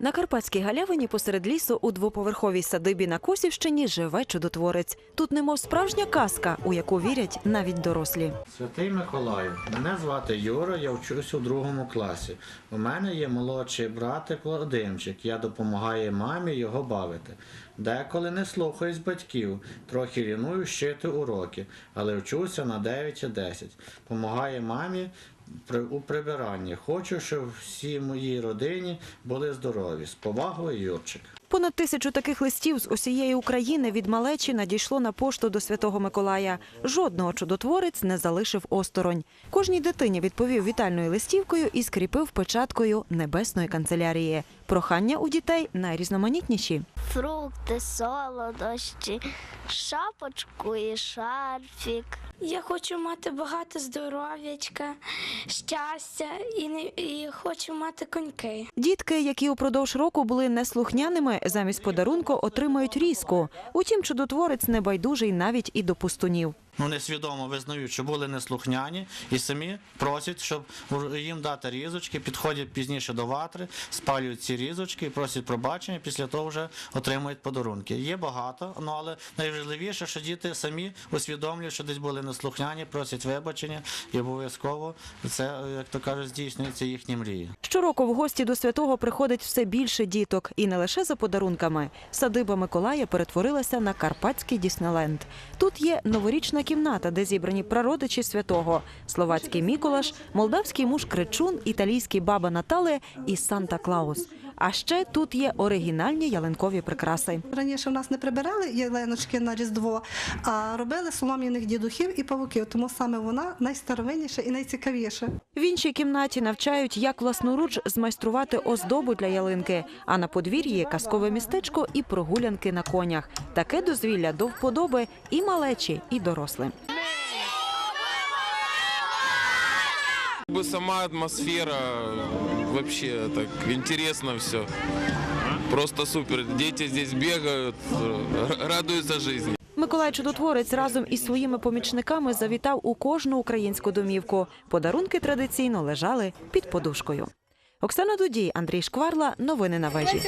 На Карпатській галявині посеред лісу у двоповерховій садибі на Косівщині живе чудотворець. Тут немов справжня казка, у яку вірять навіть дорослі. Святий Миколаю, мене звати Юра, я вчусь у другому класі. У мене є молодший братик Владимчик, я допомагаю мамі його бавити. Деколи не слухаюсь батьків, трохи ліную щити уроки, але вчуся на 9 і 10. Помагаю мамі у прибиранні. Хочу, щоб всі моїй родині були здорові. З повагою, Юрчик. Понад тисячу таких листів з усієї України від малечі надійшло на пошту до Святого Миколая. Жодного чудотворець не залишив осторонь. Кожній дитині відповів вітальною листівкою і скріпив печаткою небесної канцелярії. Прохання у дітей найрізноманітніші. фрукти, солодощі, шапочку і шарфік. Я хочу мати багато здоров'ячка, щастя і, не, і хочу мати коньки. Дітки, які упродовж року були неслухняними, замість подарунку отримають різку. Утім, чудотворець небайдужий навіть і до пустунів. Ну, несвідомо визнають, що були неслухняні, і самі просять, щоб їм дати різочки, підходять пізніше до ватри, спалюють ці різочки, просять пробачення, після того вже отримують подарунки. Є багато, ну але найважливіше, що діти самі усвідомлюють, що десь були неслухняні, просять вибачення, і обов'язково це, як то кажуть, здійснюється їхні мрії. Щороку в гості до святого приходить все більше діток, і не лише за подарунками. Садиба Миколая перетворилася на карпатський Діснейленд. Тут є новорічна кімната, де зібрані прародичі святого: словацький Міколаш, молдавський муж Кричун, італійський баба Натале і Санта Клаус. А ще тут є оригінальні ялинкові прикраси. Раніше в нас не прибирали ялиночки на Різдво, а робили солом'яних дідухів і павуків. Тому саме вона найстаровинніша і найцікавіша. В іншій кімнаті навчають, як власноруч змайструвати оздобу для ялинки. А на подвір'ї казкове містечко і прогулянки на конях. Таке дозвілля до вподоби і малечі, і дорослим. бы сама атмосфера э, вообще так интересно все. Просто супер. Дети здесь бегают, э, р- радуются жизни. Миколай Чудотворець разом із своїми помічниками завітав у кожну українську домівку. Подарунки традиційно лежали під подушкою. Оксана Дудій, Андрій Шкварла. Новини на вежі.